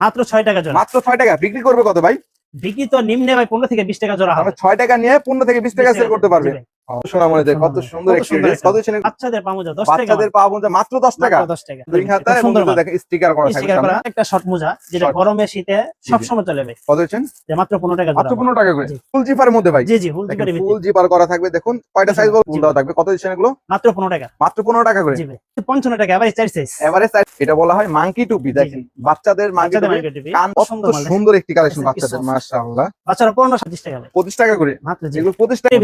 মাত্র ছয় টাকা জোড়া। মাত্র ছয় টাকা। বিক্রি করবে কত ভাই? বিক্রি তো নিম্নে ভাই পনেরো থেকে বিশ টাকা জোড়া হবে। ছয় টাকা নিয়ে পনেরো থেকে বিশ টাকা সেল করতে পারবে। কত সুন্দর কত বাচ্চাদের টাকা। বাচ্চাদের মাত্র। দেখেন স্টিকার করা থাকবে স্টিকার করা সামনে। একটা শর্ট মোজা যেটা গরমে শীতে জি। সবসময় চলে ভাই। কত যে মাত্র পনেরো টাকা মাত্র জোড়া পনেরো টাকা করে। জি। ফুল জিপারের মধ্যে ভাই। জি জি ফুল দেখেন ফুল জিপার করা থাকবে দেখুন কয়টা সাইজ ফুল থাকবে কত দিচ্ছেন এগুলো? মাত্র পনেরো টাকা। মাত্র পনেরো টাকা করে। জি ভাই পঞ্চান্ন টাকা আবার চার সাইজ এবারে size- এটা বলা হয় মাঙ্কি টুপি দেখেন বাচ্চাদের টুপি কান সুন্দর একটি কালেকশন কি বাচ্চাদের। মাশাআল্লাহ। বাচ্চারা পনেরো ছাব্বিশ টাকা ভাই। পঁচিশ টাকা করে। মাত্র টাকা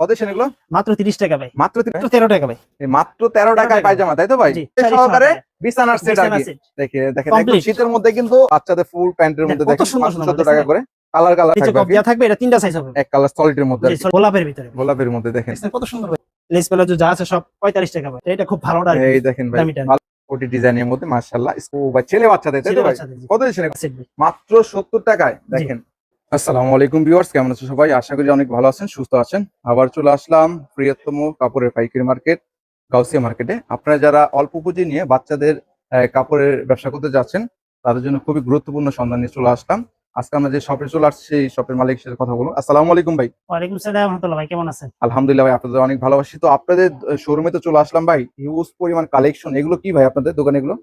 কত দিচ্ছেন এগুলো মাত্র তিরিশ টাকা ভাই। মাত্র তিন- মাত্র তেরো টাকা ভাই। মাত্র তেরো টাকায় পায়জামা তাই তো ভাই? সহকারে। বিছানার সেট বিছানা দেখে দেখেন একদম শীতের মধ্যে কিন্তু বাচ্চাদের ফুল প্যান্টের মধ্যে দেখেন। টাকা করে। কালার কালার থাকবে। থাকবে এটা তিনটা সাইজ হবে। এক কালার সলিডের মধ্যে। গোলাপের ভিতরে। গোলাপের মধ্যে দেখেন। কত সুন্দর ভাই। লেস প্লাজো যা আছে সব পঁয়তাল্লিশ টাকা ভাই। এটা খুব ভালো এই দেখেন ভাই। কোটি ডিজাইনের মধ্যে মাশাআল্লাহ। ও ছেলে বাচ্চাদের তাই তো ভাই? কত দিচ্ছেন মাত্র সত্তর টাকায় দেখেন। আসসালামু আলাইকুম ভিউয়ার্স কেমন আছেন সবাই? আশা করি অনেক ভালো আছেন সুস্থ আছেন। আবার চলে আসলাম প্রিয়তম কাপড়ের পাইকারি মার্কেট গাউসিয়া মার্কেটে। আপনারা যারা অল্প পুঁজি নিয়ে বাচ্চাদের কাপড়ের ব্যবসা করতে যাচ্ছেন তাদের জন্য খুবই গুরুত্বপূর্ণ সন্ধান নিয়ে চলে আসলাম। আজকে আমরা যে শপে চলে আসছি সেই শপের মালিকের সাথে কথা বলব। আসসালামু আলাইকুম ভাই। ওয়ালাইকুম রহমতুল্লাহ ভাই কেমন আছেন? আলহামদুলিল্লাহ ভাই আপনাদের অনেক ভালোবাসি। তো আপনাদের শোরুমে তো চলে আসলাম ভাই। হিউজ পরিমাণ কালেকশন এগুলো কি ভাই আপনাদের দোকানে এগুলো?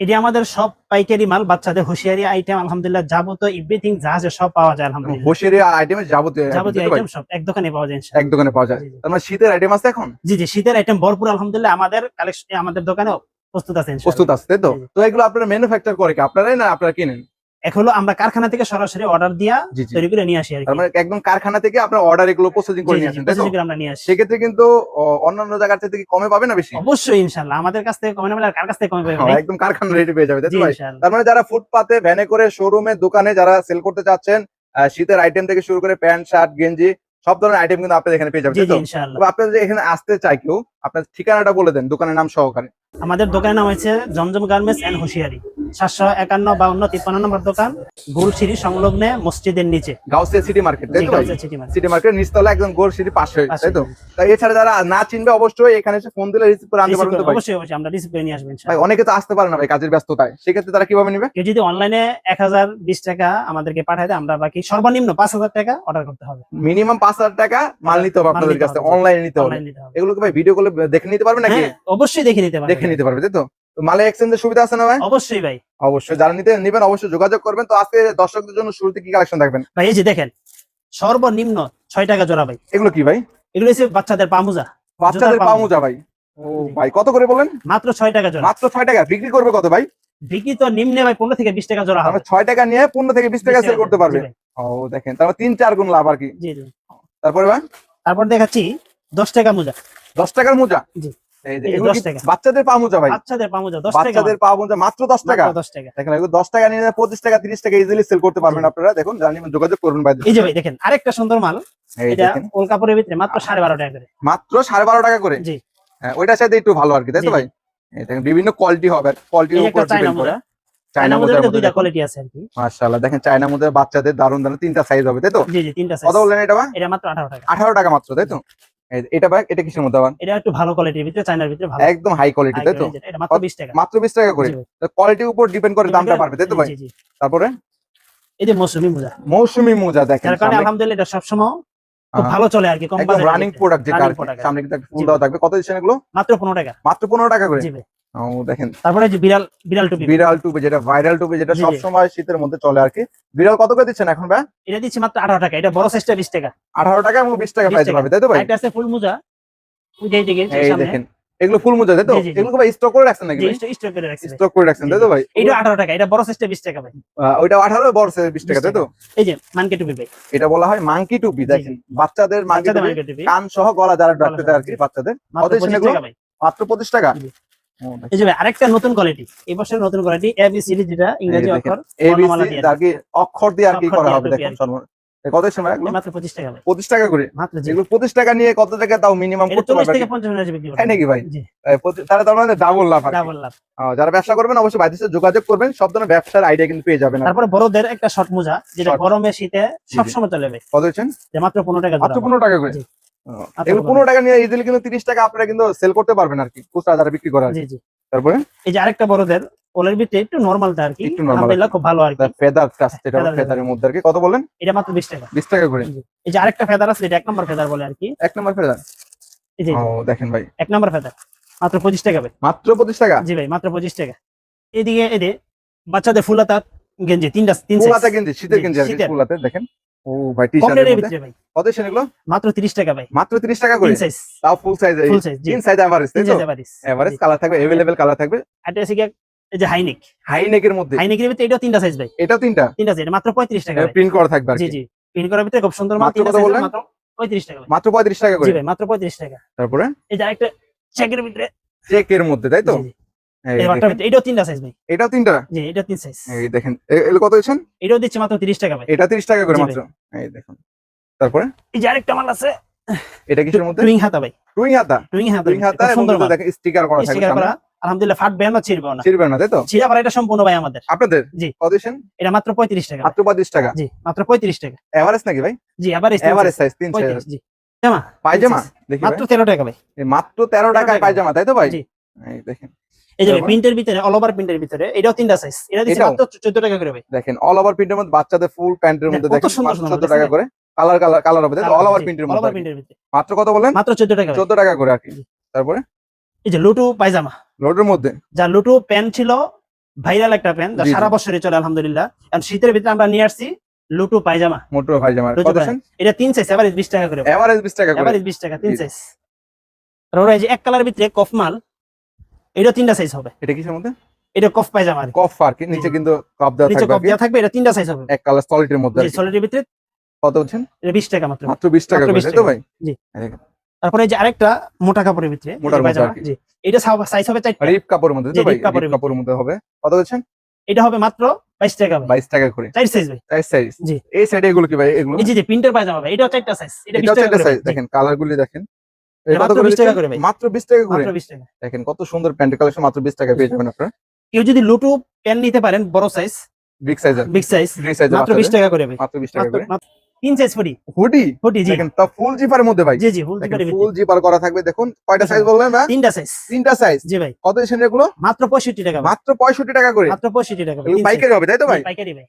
এটি আমাদের সব পাইকারি মাল বাচ্চাদের হুঁশিয়ারি আইটেম আলহামদুলিল্লাহ যাবতীয় এভরিথিং যা আছে সব পাওয়া যায় আলহামদুলিল্লাহ হোসেরি আইটেম যাবতীয় যাবতীয়? আইটেম সব এক দোকানে পাওয়া যায়। এক দোকানে পাওয়া যায়। তার মানে শীতের আইটেম আছে এখন জি জি শীতের আইটেম ভরপুর আলহামদুলিল্লাহ আমাদের কালেকশন আমাদের দোকানে প্রস্তুত আছে প্রস্তুত আছে তো। তো এগুলো আপনারা ম্যানুফ্যাকচার করে কি আপনারাই না আপনারা কিনেন এখন হলো আমরা কারখানা থেকে সরাসরি অর্ডার দিয়া তৈরি করে নিয়ে আসি আর মানে একদম কারখানা থেকে আপনার অর্ডার এগুলো প্রসেসিং করে নিয়ে আসেন তো? করে আমরা নিয়ে আসি। সেক্ষেত্রে কিন্তু অন্যান্য জায়গার থেকে কমে পাবে না বেশি? অবশ্যই ইনশাআল্লাহ আমাদের কাছ থেকে কমে না আর কার কাছ থেকে কমে পাবে হ্যাঁ, একদম কারখানা রেডি পেয়ে যাবে তাই তার মানে যারা ফুটপাতে ভ্যানে করে শোরুমে দোকানে যারা সেল করতে চাচ্ছেন শীতের আইটেম থেকে শুরু করে প্যান্ট শার্ট গেঞ্জি সব ধরনের আইটেম কিন্তু আপনাদের এখানে পেয়ে যাবেন তো? ইনশাআল্লাহ আপনারা যে এখানে আসতে চাই কেউ আপনার ঠিকানাটা বলে দেন দোকানের নাম সহকারে। আমাদের দোকানের নাম হচ্ছে জমজম গার্মেন্টস এন্ড হুঁশিয়ারি। সাতশো একান্ন বাউন্ন তিপ্পান্ন নম্বর দোকান সংলগ্নে মসজিদের নিচে। গাউসিয়া সিটি মার্কেট তাই তো সিটি মার্কেট। নিচতলা একদম গোল সিটি পাশে। তাই তো? তাই এছাড়া যারা না চিনবে অবশ্যই এখানে এসে ফোন দিলে রিসিভ করে আনতে পারবেন তো অবশ্যই অবশ্যই আমরা রিসিভ করে নিয়ে আসবেন ভাই অনেকে তো আসতে পারে না ভাই কাজের ব্যস্ততায়। সেক্ষেত্রে তারা কীভাবে নিবে? কেউ যদি অনলাইনে এক হাজার বিশ টাকা আমাদেরকে পাঠায় দেয় আমরা বাকি সর্বনিম্ন পাঁচ হাজার টাকা অর্ডার করতে হবে। মিনিমাম পাঁচ হাজার টাকা মাল নিতে হবে আপনাদের কাছে। অনলাইনে নিতে হবে। অনলাইন নিতে হবে। এগুলো ভাই ভিডিও কলে দেখে নিতে পারবে নাকি? হ্যাঁ অবশ্যই দেখে নিতে পারবেন। দেখে নিতে পারবে তাই তো? তো মালে এক্সচেঞ্জের সুবিধা আছে না ভাই? অবশ্যই ভাই। অবশ্যই। যারা নিতে নিবেন অবশ্যই যোগাযোগ করবেন। তো আজকে দর্শকদের জন্য শুরুতে কি কালেকশন থাকবেন ভাই এই যে দেখেন সর্বনিম্ন ছয় টাকা জোড়া ভাই। এগুলো কি ভাই? এগুলো হচ্ছে বাচ্চাদের পামুজা। বাচ্চাদের পামুজা। ভাই। ও ভাই কত করে বলেন? মাত্র ছয় টাকা জোড়া। মাত্র ছয় টাকা। বিক্রি করবে কত ভাই? বিক্রি তো নিম্নে ভাই পনেরো থেকে বিশ টাকা জোড়া হবে। ছয় টাকা নিয়ে পনেরো থেকে বিশ টাকা সেল করতে পারবে। ও দেখেন তারপর তিন চার গুণ লাভ আর কি। তারপরে ভাই? তারপর দেখাচ্ছি দশ টাকা মোজা। দশ টাকার মোজা? জি। এই যে এই যে এগুলো 10 কি টাকা। বাচ্চাদের পা মোজা ভাই? বাচ্চাদের পামুজা দশ টাকা। বাচ্চাদের পা মোজা মাত্র দশ টাকা? দশ টাকা। দেখেন দশ টাকা নিয়ে পঁচিশ টাকা তিরিশ টাকা ইজিলি সেল করতে পারবেন আপনারা। দেখুন যোগাযোগ করবেন ভাই। এই যে ভাই দেখেন আরেকটা সুন্দর মাল। এটা কাপড়ের ভিতরে মাত্র সাড়ে বারো টাকা করে। মাত্র সাড়ে বারো টাকা করে? জি। হ্যাঁ ওইটার সাথে একটু ভালো আর কি তাই তো ভাই? দেখেন বিভিন্ন কোয়ালিটি হবে। কোয়ালিটির উপর চায়না ডিপেন্ড করে। চায়না চায়না মোজার মোজার মধ্যে দুইটা কোয়ালিটি আছে আর কি। মাশাআল্লাহ দেখেন চায়না বাচ্চাদের দারুণ দারুণ তিনটা সাইজ হবে তাই তো? জি জি তিনটা কত বললেন এটা এটা মাত্র আঠারো টাকা। আঠারো টাকা মাত্র তাই তো? এটা ভাই এটা কিসের মধ্যে আবার? এটা একটু ভালো কোয়ালিটির ভিতরে চায়নার ভিতরে ভালো। একদম হাই কোয়ালিটি তাই তো? এটা মাত্র বিশ টাকা। মাত্র বিশ টাকা করে। কোয়ালিটির উপর ডিপেন্ড করে দামটা বাড়বে তাই তো ভাই। তারপরে? এই যে মৌসুমী মোজা। মৌসুমী মোজা দেখেন কারণ আলহামদুলিল্লাহ এটা সবসময় খুব ভালো চলে আর কি কম রানিং প্রোডাক্ট যেটা সামনে কিন্তু একটা ফুল দাও থাকবে। কত দিচ্ছেন এগুলো? মাত্র পনেরো টাকা। মাত্র পনেরো টাকা করে। ও দেখেন। তারপরে যে বিড়াল বিড়াল টুপি। বিড়াল টুপি যেটা ভাইরাল টুপি যেটা শীতের মধ্যে চলে আর কি। বিড়াল কত করে দিচ্ছেন এখন ভাই? এটা দিচ্ছি মাত্র আঠারো টাকা। এটা বড় সাইজটা টাকা। আঠারো টাকা এবং বিশ টাকা প্রাইস পাবে তাই তো ভাই? একটা আছে ফুল মোজা ওই সামনে। দেখেন। এগুলো ফুল মোজা তাই তো? জি, জি, জি। এগুলো ভাই স্টক করে রাখছেন নাকি স্টক- করে রাখছি স্টক করে রাখছেন তাই তো ভাই? এটা আঠারো টাকা এটা বড় সাইজটা বিশ টাকা ভাই। ওইটা আঠারো বড় বিশ টাকা তাই তো? এই যে মানকে টুপি ভাই। এটা বলা হয় মাঙ্কি টুপি দেখেন। বাচ্চাদের মাঙ্কি টুপি কান সহ গলা যারা রাখতে চায় আর কি। বাচ্চাদের। মাত্র কত পঁচিশ টাকা ভাই। মাত্র। এই যে আরেকটা নতুন কোয়ালিটি এই বছরের নতুন কোয়ালিটি এবি যেটা ইংরেজি অক্ষর বর্ণমালা দিয়ে আর কি অক্ষর দিয়ে আর কি করা হবে দেখুন আর কি। সর্বনিম্ন এ কত সময় এই মাত্র পঁচিশ টাকা ভাই। পঁচিশ টাকা করে? মাত্র জি। এগুলো পঁচিশ টাকা নিয়ে কত টাকা তাও মিনিমাম করতে চল্লিশ পারবে থেকে পঞ্চাশ মিনিট বিক্রি তাই নাকি ভাই? জি। এ, পঁচিশ- তাহলে তার মানে ডাবল লাভ ডাবল লাভ। যারা ব্যবসা করবেন অবশ্যই সাথে যোগাযোগ করবেন সব ধরনের ব্যবসার আইডিয়া কিন্তু পেয়ে যাবেন তারপরে বড়দের একটা শর্ট মোজা যেটা গরমে শীতে। সবসময় চলে ভাই। কত মাত্র পনেরো টাকা মাত্র জোড়া পনেরো টাকা করে? এগুলো পনেরো টাকা নিয়ে ইজিলি কিন্তু তিরিশ টাকা আপনারা কিন্তু সেল করতে পারবেন আর কি খুচরা যারা বিক্রি করে জি জি। তারপরে? এই যে আরেকটা বড়দের ওলের ভিতরে একটু নরমালটা আর কি। একটু normal খুব ভালো আর কি। ফেদার টাচ যেটা ফেদারের মধ্যে আর কি। কত বলেন? এটা মাত্র বিশ টাকা। বিশ টাকা করে। এই যে আরেকটা ফেদার আছে এটা এক নম্বর ফেদার বলে আর কি। এক নম্বর ফেদার এই যে ও দেখেন ভাই। এক নম্বর ফেদার মাত্র পঁচিশ টাকা ভাই। মাত্র পঁচিশ টাকা? জি ভাই মাত্র পঁচিশ টাকা। এদিকে এদের বাচ্চাদের ফুলাতা গেঞ্জি তিনটা তিন ফুল size। গেঞ্জি শীতের গেঞ্জি আর কি শীতের। দেখেন। ও ভাই টি কম রেটের শার্টের ভিতরে ভাই কত এসেন এগুলো মাত্র তিরিশ টাকা ভাই মাত্র 30 টাকা করে তিন সাইজ তাও ফুল সাইজ ফুল সাইজ জি তিন সাইজ এভারেজ তাই তিন তো সাইজ এভারেজ এভারেজ কালার থাকবে अवेलेबल কালার থাকবে এটা আছে গিয়ে এই যে হাইনেক হাই নেকের মধ্যে হাইনেকের ভিতরে এটাও তিনটা সাইজ ভাই এটাও তিনটা তিনটা সাইজ মাত্র পঁয়ত্রিশ টাকা ভাই প্রিন্ট করা থাকবে আর জি কি জি পিন করার ভিতরে খুব সুন্দর মাল মাত্র তিনটা কত size বললেন? মাত্র পঁয়ত্রিশ টাকা ভাই মাত্র 35 টাকা করে জি ভাই মাত্র পঁয়ত্রিশ টাকা তারপরে এই যে আরেকটা চেকের ভিতরে চেকের মধ্যে তাই তো এটাও তিনটা সাইজ ভাই। এটাও তিনটা? জি এটা তিন সাইজ এই দেখেন এগুলো কত দিচ্ছেন? এটাও দিচ্ছে মাত্র টাকা ভাই। এটা 30 টাকা করে মাত্র। এই দেখুন। তারপরে? এই যে আরেকটা মাল আছে। এটা কিসের মধ্যে? টুইং হাতা ভাই। টুইং হাতা। টুইং হাতা টুইং হাতা সুন্দর দেখেন স্টিকার করা থাকবে স্টিকার করা। আলহামদুলিল্লাহ ফাটবে না ছিড়বে না। ছিড়বে না তাই তো? ছিড়া এটা সম্পূর্ণ ভাই আমাদের। আপনাদের? জি। কত এটা মাত্র পঁয়ত্রিশ টাকা। মাত্র 35 টাকা? জি মাত্র পঁয়ত্রিশ টাকা। এভারেজ নাকি ভাই? জি এভারেজ সাইজ জি। পায়জামা? দেখি মাত্র তেরো টাকা ভাই। মাত্র 13 টাকায় পায়জামা তাই তো ভাই? জি। এই দেখেন। এই যে প্রিন্টের ভিতরে অল ওভার প্রিন্টের ভিতরে এটাও তিনটা সাইজ এটা দিচ্ছে মাত্র চোদ্দ টাকা করে ভাই। দেখেন অল ওভার প্রিন্টের মধ্যে বাচ্চাদের ফুল প্যান্টের মধ্যে দেখেন সুন্দর 514 সুন্দর টাকা করে। কালার কালার কালার হবে অল ওভার প্রিন্টের অল ওভার প্রিন্টের ভিতরে। মাত্র কত বলেন? মাত্র চোদ্দ টাকা ভাই। 14 টাকা করে আর কি। তারপরে? এই যে লুটু পায়জামা। লোডের মধ্যে? যা লুটু প্যান্ট ছিল ভাইরাল একটা প্যান্ট যা। সারা বছরই চলে আলহামদুলিল্লাহ। এখন শীতের ভিতরে আমরা নিয়ে আসছি লুটু পায়জামা। মোটর পায়জামা। কত এটা তিন সাইজ এভারেজ টাকা করে এভারেজ 20 টাকা করে। এভারেজ টাকা তিন সাইজ আর ওরা এই যে এক কালার ভিতরে কফ মাল এটা তিনটা সাইজ হবে। এটা কিসের মধ্যে? এটা কফ পায়জামা আর কফ আর কি নিচে কিন্তু কফ দেওয়া থাকবে কফ দেওয়া থাকবে এটা তিনটা সাইজ হবে। এক কালার সলিডের মধ্যে সলিডের ভিতরে কত বলছেন? এটা বিশ টাকা মাত্র। মাত্র 20 টাকা করে তো ভাই? জি। তারপরে এই যে আরেকটা মোটা কাপড়ের ভিতরে মধ্যে পায়জামা, জি এটা সাইজ হবে চারটা। রিপ কাপড়ের মধ্যে তো ভাই? রিপ কাপড়ের মধ্যে হবে। কত বলছেন? এটা হবে মাত্র বাইশ টাকা ভাই। 22 টাকা করে। চার সাইজ ভাই। সাইজ সাইজ জি। এই সাইডে এগুলো কি ভাই এগুলো? এই যে যে প্রিন্টের পায়জামা ভাই এটাও চারটা সাইজ এটা বিশ এটা টাকা সাইজ দেখেন কালার গুলি দেখেন। এটা মাত্র করে 20 টাকা করে ভাই। মাত্র 20 টাকা করে? মাত্র বিশ টাকা। দেখেন কত সুন্দর কালেকশন মাত্র 20 টাকা পেয়ে যাবেন আপনারা। কেউ যদি লুটু প্যান্ট নিতে পারেন বড় সাইজ বিগ সাইজের বিগ সাইজ মাত্র বিশ টাকা করে মাত্র 20 টাকা করে। তিন সাইজ ফুটি হুডি ফুটি জি। দেখেন তা ফুল জিপারের মধ্যে ভাই। জি জি ফুল দেখেন ফুল জিপার করা থাকবে। দেখুন কয়টা সাইজ বললেন না তিনটা সাইজ তিনটা সাইজ জি ভাই। কত দিচ্ছেন এগুলো? মাত্র পঁয়ষট্টি টাকা মাত্র 65 টাকা করে। মাত্র পঁয়ষট্টি টাকা এগুলো পাইকারি হবে তাই তো ভাই? পাইকারি ভাই।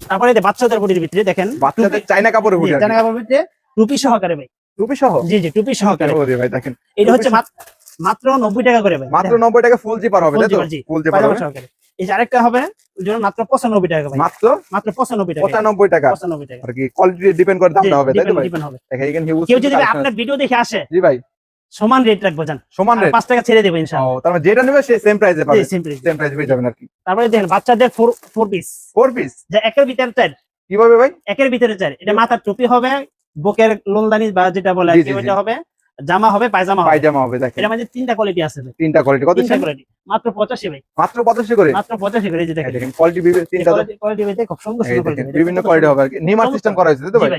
তারপরে বাচ্চাদের ভিতরে দেখেন বাচ্চাদের চাইনা কাপড়ের হুডি জানা কাপড়ের ভিতরে টুপি সহকারে ভাই। টুপি সহ? জি জি টুপি সহকারে ওরে ভাই দেখেন। এটা হচ্ছে মাত্র মাত্র নব্বই টাকা করে ভাই। মাত্র 90 টাকা ফুল জিপার হবে তাই তো? ফুল জিপার হবে। এই যে আরেকটা হবে ওই মাত্র পঁচানব্বই টাকা ভাই। মাত্র? মাত্র পঁচানব্বই টাকা। 95 টাকা। টাকা। আর কি কোয়ালিটি ডিপেন্ড করে দামটা হবে তাই তো ভাই? depend হবে। দেখেন এখানে হিউজ কেউ যদি আপনার ভিডিও দেখে আসে জি ভাই। সমান রেট রাখব জান। সমান রেট পাঁচ টাকা ছেড়ে দেবো ইনশাআল্লাহ। ও তার মানে যেটা নেবে সে সেম প্রাইসে পাবে। সেম প্রাইসে পেয়ে যাবেন আর কি। তারপরে দেখেন বাচ্চাদের ফোর পিস ফোর পিস যে একের ভিতরে কীভাবে ভাই? একের ভিতরে চার। এটা মাথার টুপি হবে বুকের লোলদানি বা যেটা বলে ওইটা হবে জামা হবে পায়জামা হবে। পায়জামা হবে দেখেন। এটা মাঝে তিনটা কোয়ালিটি আছে ভাই। তিনটা কোয়ালিটি কত তিনটা কোয়ালিটি মাত্র পঁচাশি ভাই। মাত্র 85 করে? মাত্র পঁচাশি করে এই যে দেখেন। দেখেন কোয়ালিটি তিনটা কোয়ালিটি ভাই খুব সুন্দর সুন্দর। বিভিন্ন কোয়ালিটি হবে আর কি। নিমার সিস্টেম করা হয়েছে তাই তো ভাই?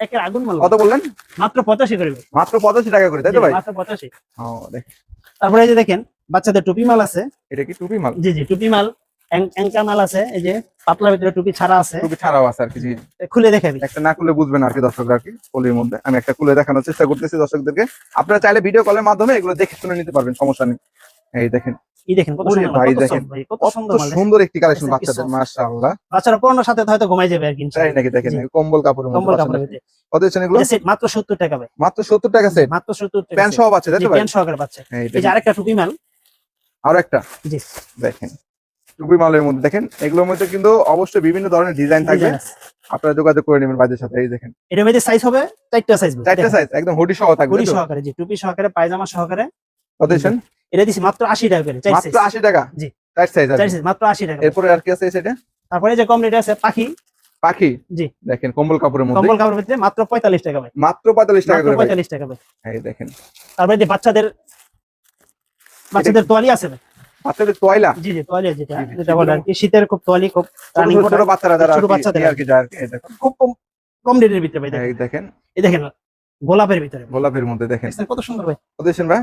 একের আগুন মাল কত বললেন? মাত্র পঁচাশি করে ভাই। মাত্র 85 টাকা করে তাই তো ভাই? মাত্র পঁচাশি। ও দেখেন। তারপরে এই যে দেখেন বাচ্চাদের টুপি মাল আছে। এটা কি টুপি মাল? জি জি টুপি মাল। অ্যাঙ্কা মাল আছে এই যে পাতলার ভিতরে টুপি ছাড়া আছে। টুপি ছাড়াও আছে আর কি খুলে দেখে একটা না খুলে বুঝবেন আর কি দর্শকরা আর কি পলির মধ্যে। আমি একটা খুলে দেখানোর চেষ্টা করতেছি দর্শকদেরকে। আপনারা চাইলে ভিডিও কলের মাধ্যমে এগুলো দেখে শুনে নিতে পারবেন সমস্যা নেই। এই দেখেন। এই দেখেন কত সুন্দর ভাই, দেখেন। কত কত সুন্দর একটি কালেকশন বাচ্চাদের। মাশাআল্লাহ। বাচ্চারা পড়ানোর সাথে হয়তো ঘুমাই যাবে আর কি তাই নাকি দেখেন কম্বল কাপড়ের কম্বল কাপড়ের ভিতরে। কত দিচ্ছেন এগুলো? সেট মাত্র 70 টাকা ভাই। মাত্র 70 টাকা সেট মাত্র 70 টাকা প্যান্ট set। সহ বাচ্চা তাই তো ভাই? প্যান্ট সহকারে পাচ্ছে এই এই যে আরেকটা টুপি মাল। আর একটা? জি। দেখেন। টুপি মালের মধ্যে। দেখেন এগুলোর মধ্যে কিন্তু অবশ্যই বিভিন্ন ধরনের ডিজাইন থাকবে। আপনারা যোগাযোগ করে নেবেন ভাইদের সাথে এই দেখেন। এটার মধ্যে সাইজ হবে? চারটা সাইজ চারটা সাইজ একদম হুডি সহ থাকবে তো? সহকারে জি টুপি সহকারে পায়জামা সহকারে। কত দিচ্ছেন এটা দিছি মাত্র 80 টাকা করে মাত্র 80 টাকা? জি। চার সাইজ চার সাইজ মাত্র 80 টাকা এরপরে আর কি আছে সেটা তারপরে যে কম রেট আছে পাখি। পাখি? জি। দেখেন কম্বল কাপড়ের মধ্যে। কম্বল কাপড়ের ভিতরে মাত্র 45 টাকা ভাই মাত্র 45 টাকা করে ভাই। 45 টাকা ভাই এই দেখেন। তারপরে যে বাচ্চাদের বাচ্চাদের তোয়ালি আছে ভাই বাচ্চাদের টয়লা জি জি তোয়ালি যেটা যেটা বলে আর কি। শীতের খুব তোয়ালি খুব রানিং ছোট- বাচ্চারা যারা ছোট বাচ্চাদের আর কি খুব কম কম রেটের ভিতরে ভাই। দেখেন। এই দেখেন গোলাপের ভিতরে গোলাপের মধ্যে দেখেন। কত সুন্দর ভাই। কত ভাই?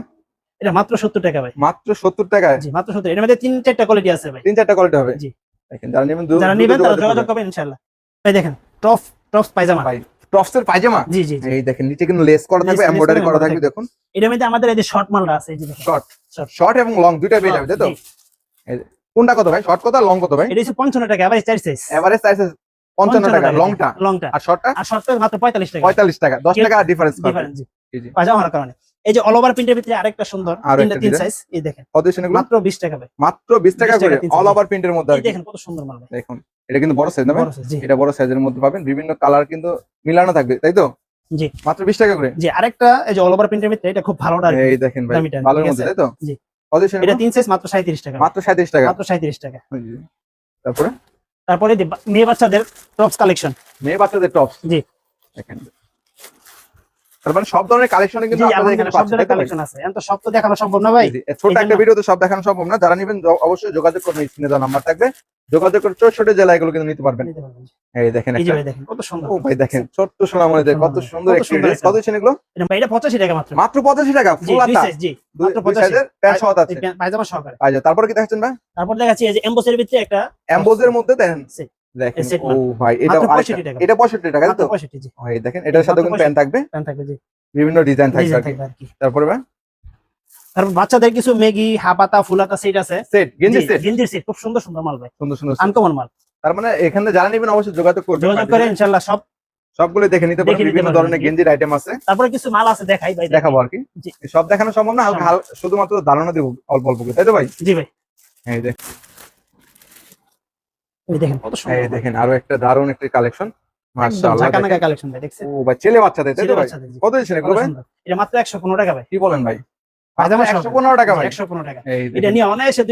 এটা মাত্র 70 টাকা ভাই। মাত্র 70 টাকায়? জি মাত্র 70 এর মধ্যে তিন চারটা কোয়ালিটি আছে ভাই। তিন চারটা কোয়ালিটি হবে? জি। দেখেন যারা নেবেন যারা নেবেন তারা যোগাযোগ করবেন। ইনশাআল্লাহ। ভাই দেখেন টপ টপস পায়জামা। ভাই টপসের পায়জামা? জি জি এই দেখেন নিচে কিন্তু লেস করা থাকবে এমব্রয়ডারি করা থাকবে। দেখুন। এটার মধ্যে আমাদের এই যে শর্ট মালটা আছে এই যে দেখেন। শর্ট শর্ট এবং লং দুইটা পেয়ে যাবে তাই তো? কোনটা কত ভাই? শর্ট কত লং কত ভাই? এটা হচ্ছে পঞ্চান্ন টাকা এভারেজ চার সাইজ এভারেজ সাইজ পঞ্চান্ন টাকা লংটা লংটা আর শর্টটা আর শর্টটা মাত্র পঁয়তাল্লিশ টাকা। পঁয়তাল্লিশ টাকা দশ টাকা ডিফারেন্স ডিফারেন্স জি, জি। হওয়ার কারণে। এই যে অল ওভার প্রিন্টের ভিতরে আরেকটা সুন্দর তিনটা তিন সাইজ এই দেখেন কত এগুলো? মাত্র বিশ টাকা ভাই মাত্র 20 টাকা করে অল ওভার প্রিন্টের মধ্যে আর দেখেন কত সুন্দর মাল দেখুন এটা কিন্তু বড় সাইজ না এটা বড় সাইজের মধ্যে পাবেন। বিভিন্ন কালার কিন্তু মিলানো থাকবে তাই তো? জি। মাত্র বিশ টাকা করে? জি আরেকটা এই যে অল ওভার প্রিন্টের ভিতরে এটা খুব ভালো আর এই দেখেন ভাই ভালোর মধ্যে তাই তো? জি। এটা তিন সাইজ মাত্র সাঁত্রিশ টাকা। মাত্র সাঁত্রিশ টাকা। মাত্র সাঁত্রিশ টাকা। জি, জি। তারপরে? তারপরে মেয়ে বাচ্চাদের টপস কালেকশন মেয়ে বাচ্চাদের টপস জি। দেখেন। মানে সব ধরনের কালেকশন কিন্তু আমাদের এখানে এখানে সব ধরনের তাই তো? ভাই? কালেকশন আছে। এখন তো সব তো দেখানো সম্ভব না ভাই। জি, জি। ছোট একটা ভিডিওতে সব দেখানো সম্ভব না। যারা নেবেন অবশ্যই যোগাযোগ করবেন স্ক্রিনে দেওয়া নাম্বার থাকবে। যোগাযোগ করে চৌষট্টি জেলা এগুলো কিন্তু নিতে পারবেন। এই দেখেন কত সুন্দর। ও ভাই দেখেন ছোট্ট দেখ কত সুন্দর। কত সুন্দর dress। কত দিচ্ছেন এগুলো? ভাই এটা পঁচাশি টাকা মাত্র। টাকা ফুল দুই জি মাত্র 85 সাইজের প্যান্ট সহ আছে। পায়জামা সহকারে। আচ্ছা তারপরে কি দেখাচ্ছেন ভাই? তারপর দেখাচ্ছি এই যে এমবোসের ভিতরে একটা অ্যাম্বোজের মধ্যে দেখেন। দেখেন ও ভাই এটা মাত্র 65 টাকা। এটা তো? পঁয়ষট্টি জি। ভাই দেখেন এটার সাথে মাত্র কিন্তু প্যান্ট থাকবে। প্যান্ট থাকবে জি। বিভিন্ন ডিজাইন থাকবে আর কি। তারপরে ভাই তারপর বাচ্চাদের কিছু মেগি হাপাতা ফুলাতা সেট আছে। সেট গেঞ্জি সেট গেঞ্জির সেট খুব সুন্দর সুন্দর মাল ভাই। সুন্দর সুন্দর আনকমন মাল। তার মানে এখানে যারা নেবেন অবশ্যই যোগাযোগ করবেন যোগাযোগ করে ইনশাআল্লাহ সব সবগুলো দেখে নিতে দেখে পারবেন বিভিন্ন ধরনের গেঞ্জির আইটেম আছে। তারপরে কিছু মাল আছে দেখাই ভাই দেখাবো আর কি। সব দেখানো সম্ভব না শুধুমাত্র ধারণা দেবো অল্প অল্প করে তাই তো ভাই? জি ভাই। এই দেখ এই দেখেন কত সুন্দর এই দেখেন আরও একটা দারুণ একটা কালেকশন মাশাআল্লাহ ঝাঁকানাকা কালেকশন ভাই দেখছেন? ও ভাই ছেলে বাচ্চাদের তাই ছেলে তো ভাই কত দিচ্ছেন এগুলো ভাই? এটা মাত্র একশো পনেরো টাকা ভাই। কি বলেন ভাই? পায়জামা একশো পনেরো টাকা ভাই? একশো পনেরো টাকা। এটা নিয়ে অনায়াসে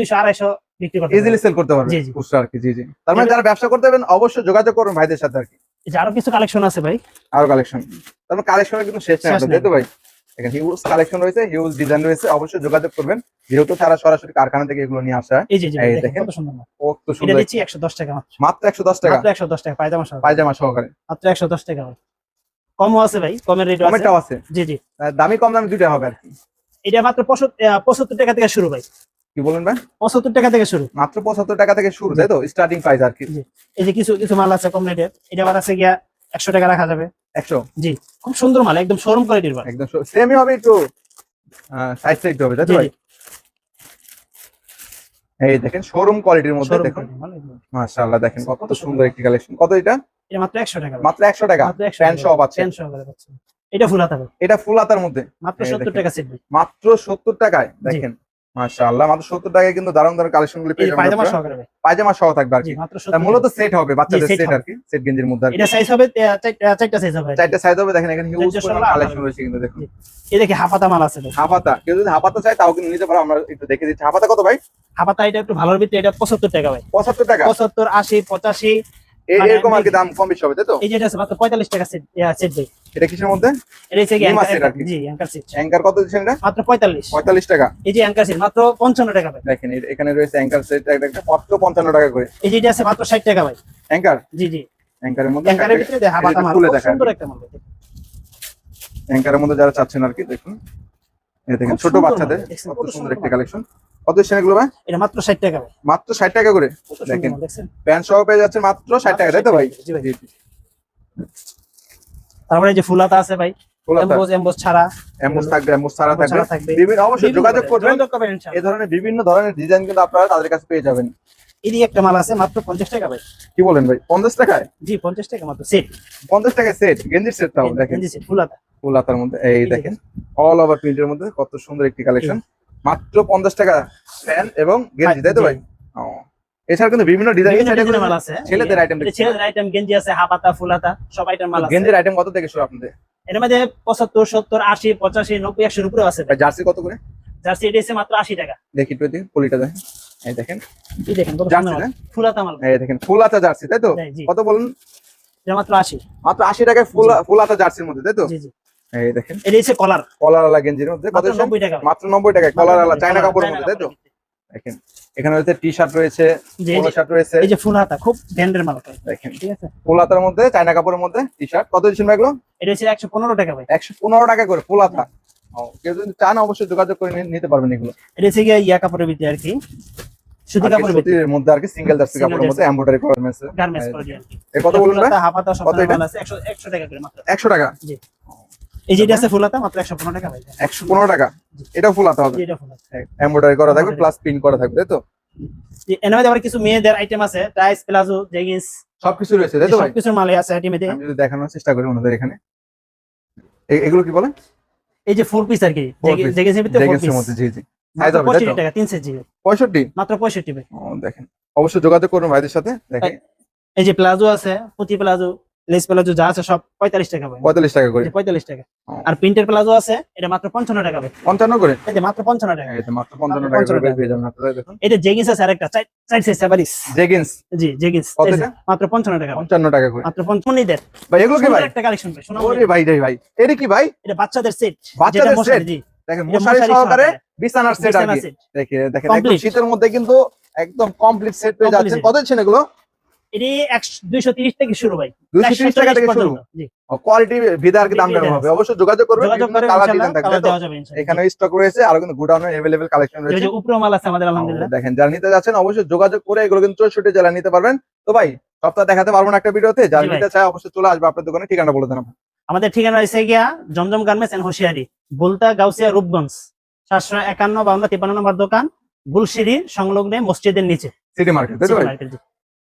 বিক্রি করতে ইজিলি সেল করতে পারবেন জি, জি। খুচরা আর কি জি জি। তার মানে যারা ব্যবসা করতে যাবেন অবশ্যই যোগাযোগ করুন ভাইদের সাথে আর কি। আরও কিছু কালেকশন আছে ভাই। আরও কালেকশন তার মানে কালেকশনের কিন্তু শেষ নেই আপনাদের, তো ভাই? হিউজ কালেকশন রয়েছে হিউজ ডিজাইন রয়েছে অবশ্যই যোগাযোগ করবেন। যেহেতু তারা সরাসরি কারখানা থেকে এগুলো নিয়ে আসা। এই যে দেখেন। কত সুন্দর এটা দিচ্ছি টাকা মাত্র। মাত্র একশো দশ টাকা। মাত্র টাকা পায়জামা সহ। পায়জামা সহকারে। মাত্র একশো দশ টাকা কমও আছে ভাই কমের রেট আছে। জি জি। দামি কম দামি দুইটা হবে আর কি। এটা মাত্র পঁচাত্তর টাকা থেকে শুরু ভাই। কি বলেন ভাই? পঁচাত্তর টাকা থেকে শুরু। মাত্র পঁচাত্তর টাকা থেকে শুরু তাই তো? স্টার্টিং প্রাইস আর কি। এই যে কিছু কিছু মাল আছে কম রেটের এটা আবার আছে গিয়া একশো টাকা রাখা যাবে। একশো? জি খুব সুন্দর মাল একদম শোরুম কোয়ালিটির মাল। একদম সেমই হবে একটু সাইড সাইড হবে তাই তো ভাই? এই দেখেন শোরুম কোয়ালিটির মধ্যে দেখুন। মাশাআল্লাহ দেখেন কত সুন্দর একটি কালেকশন কত এটা? এটা মাত্র একশো টাকা মাত্র একশো টাকা। মাত্র একশো প্যান্ট সহ পাচ্ছেন প্যান্ট সহ করে এটা ফুল হাতা এটা ফুল হাতার মধ্যে। মাত্র এই সত্তর দেখেন। টাকা সেট মাত্র সত্তর টাকায় দেখেন। মাশাআল্লাহ মাত্র সত্তর টাকায় কিন্তু দারুণ দারুণ কালেকশনগুলো পেয়ে যাবেন পায়জামা আপনারা। সহকারে পায়জামা সহ থাকবে আর কি। 70 মূলত সেট হবে বাচ্চাদের সেট আর কি সেট গেঞ্জির মধ্যে এটা সাইজ হবে চারটা- সাইজ হবে চারটা সাইজ হবে দেখেন এখানে হিউজ কালেকশন রয়েছে কিন্তু দেখুন। এই দেখে হাফাতা মাল আছে হাফাতা কেউ যদি হাফাতা চায় তাও কিন্তু নিতে পারো আমরা একটু দেখে দিচ্ছি। হাফাতা কত ভাই? হাফাতা এটা একটু ভালোর ভিতরে এটা পঁচাত্তর টাকা ভাই। পঁচাত্তর টাকা। পঁচাত্তর আশি পঁচাশি এ- মানে এরকম আর কি দাম কম বেশি হবে তাই তো? এই যেটা আছে মাত্র পঁয়তাল্লিশ টাকা সেট সেট এটা কিসের মধ্যে? এটা হচ্ছে কি। জি অ্যাঙ্কার সেট অ্যাঙ্কার কত দিচ্ছেন এটা? মাত্র পঁয়তাল্লিশ। পঁয়তাল্লিশ টাকা। এই যে অ্যাঙ্কার সেট মাত্র পঞ্চান্ন টাকা ভাই দেখেন এখানে রয়েছে অ্যাঙ্কার সেট একটা মাত্র পঞ্চান্ন টাকা করে? এই যে এটা আছে মাত্র ষাট টাকা ভাই অ্যাঙ্কার জি জি। অ্যাঙ্কারের মধ্যে অ্যাঙ্কারের ভিতরে দেখে মাল দেখা সুন্দর একটা মাল। অ্যাঙ্কারের মধ্যে যারা চাচ্ছেন আর কি দেখুন। এই দেখেন ছোট বাচ্চাদের কত সুন্দর একটি কালেকশন কত এগুলো ভাই? এটা মাত্র টাকা ভাই। মাত্র টাকা করে? দেখেন প্যান্ট সহ পেয়ে যাচ্ছে মাত্র ষাট টাকা তাই তো ভাই? জি ভাই। তারপরে এই যে ফুলাতা আছে ভাই ফুল হাতা, এমবোজ এমবোজ ছাড়া। এমবোস থাকবে এমবোস ছাড়া থাকবে। বিভিন্ন অবশ্যই যোগাযোগ ধরনের, করবেন। যোগাযোগ করবেন ইনশাআল্লাহ। এই ধরনের বিভিন্ন ধরনের ডিজাইন কিন্তু আপনারা তাদের কাছে পেয়ে যাবেন। এদিকে একটা মাল আছে মাত্র পঞ্চাশ টাকা ভাই। কি বলেন ভাই? পঞ্চাশ টাকায়? জি পঞ্চাশ টাকা মাত্র সেট পঞ্চাশ টাকায় সেট গেঞ্জির সেট তাও দেখেন। সেট ফুলাতা। ফুল হাতার মধ্যে এই দেখেন অল ওভার প্রিন্টের মধ্যে কত সুন্দর একটি কালেকশন মাত্র পঞ্চাশ টাকা প্যান্ট এবং গেঞ্জি তাই তো ভাই? ও। এছাড়া কিন্তু বিভিন্ন ডিজাইনের মাল আছে। ছেলেদের item ছেলেদের আইটেম গেঞ্জি আছে হাফাতা ফুলাতা সব আইটেম মাল আছে। গেঞ্জির আইটেম কত থেকে শুরু আপনাদের? এর মধ্যে উপরে আছে জার্সি কত করে? জার্সি এটা এসে মাত্র আশি টাকা। দেখি পলিটা দেখেন এই দেখেন। এই দেখেন কত সুন্দর মাল। ফুলাতা মাল। এই দেখেন ফুল হাতা জার্সি তাই তো। কত বলুন? মাত্র আশি। মাত্র আশি টাকায় ফুল ফুল হাতা জার্সির মধ্যে তাই তো? জি জি। এই দেখেন। এটা এসে কলার। কলার আলা গেঞ্জির মধ্যে কত মাত্র দিচ্ছেন? নব্বই টাকা। মাত্র নব্বই টাকায় কলার আলা চায়না কাপড়ের মধ্যে তাই তো? দেখেন এখানে রয়েছে টি শার্ট রয়েছে পোলো শার্ট রয়েছে। এই যে ফুল হাতা খুব ব্র্যান্ডের মাল দেখেন ঠিক আছে? ফুল হাতার মধ্যে চায়না কাপড়ের মধ্যে টি শার্ট কত দিচ্ছেন ভাই এটা হচ্ছে একশো পনেরো টাকা ভাই। করে ফুল হাতা। কেউ যদি চান অবশ্যই যোগাযোগ করে নিতে পারবেন এগুলো। এটা হচ্ছে ইয়া কাপড়ের ভিতরে আর কি। সুতি কাপড়ের ভিতরে। মধ্যে আর কি সিঙ্গেল জার্সি কাপড়ের মধ্যে এমব্রয়ডারি করা গার্মেন্টস করে কত বলুন ভাই? সব আছে। করে মাত্র। টাকা? এই যেটা আছে ফুলাতা মাত্র একশো পনেরো টাকা ভাই একশো পনেরো টাকা? এটাও ফুল হাতা হবে? এটা ফুলাতা এমব্রয়ডারি করা থাকবে প্লাস পিন করা থাকবে তাই তো? এর মধ্যে আবার কিছু মেয়েদের আইটেম আছে টাইস প্লাজো জেগিন্স সবকিছু রয়েছে তাই তো ভাই? সবকিছু মালে আছে আইটেমে আমি যদি দেখানোর চেষ্টা করি ওনাদের এখানে। এগুলো কি বলেন? এই যে ফোর পিস আর কি ভিতরে ফোর পিস জি জি। মাত্র হবে, 65 টাকা তিন সেট জিবি পঁয়ষট্টি? মাত্র পঁয়ষট্টি ভাই। দেখেন। অবশ্যই যোগাযোগ করুন ভাইদের সাথে দেখেন এই যে প্লাজো আছে পুঁতি প্লাজো লেস প্লাজো যা আছে সব পঁয়তাল্লিশ টাকা পঁয়তাল্লিশ টাকা করে। পঁয়তাল্লিশ টাকা। আর প্রিন্টের প্লাজো আছে এটা মাত্র পঞ্চান্ন টাকা পঞ্চান্ন করে? যে মাত্র পঞ্চান্ন টাকা যে মাত্র পঞ্চান্ন টাকা করে 55 টাকা। পেয়ে যাবেন দেখুন এটা জেগিন্স আছে আরেকটা চার সাইজ সাবারিস জেগিন্স জি জেগিন্স মাত্র পঞ্চান্ন টাকা। পঞ্চান্ন টাকা করে। মাত্র পঞ্চান্নদের ভাই এগুলো কি ভাই? একটা কালেকশন ভাই শোনা ওরে ভাই রে ভাই। এটা কি ভাই? এটা বাচ্চাদের সেট বাচ্চাদের set? জি। দেখেন মশারি সহকারে। বিছানার সেট আর বিছানা কি। set। দেখেন শীতের মধ্যে কিন্তু একদম কমপ্লিট সেট পেয়ে যাচ্ছেন। কত দিচ্ছেন এগুলো? এটি দুইশো তিরিশ থেকে শুরু ভাই। দুইশো তিরিশ টাকা থেকে শুরু? কোয়ালিটি ভেদে কি দাম ভেদে হবে? অবশ্যই যোগাযোগ করবেন কালার ডিজাইন থাকবে তো? এখানে স্টক রয়েছে আরও কিন্তু গুডাউনে কালেকশন এই রয়েছে। উপরে মাল আছে আমাদের আলহামদুলিল্লাহ। দেখেন যারা নিতে যাচ্ছেন অবশ্যই যোগাযোগ করে এগুলো কিন্তু জেলা নিতে পারবেন। তো ভাই সপ্তাহ দেখাতে পারব না একটা ভিডিওতে যারা জি নিতে চায় অবশ্যই চলে আসবে আপনার দোকানে ঠিকানা বলে দেন আমাদের ঠিকানা রয়েছে গিয়া Zamzam garments and hosiery Bulta Gausia Rupganj সাতশো একান্ন বাউন্ন তিপ্পান্ন নম্বর দোকান গুলশিরি সংলগ্নে মসজিদের নিচে। City market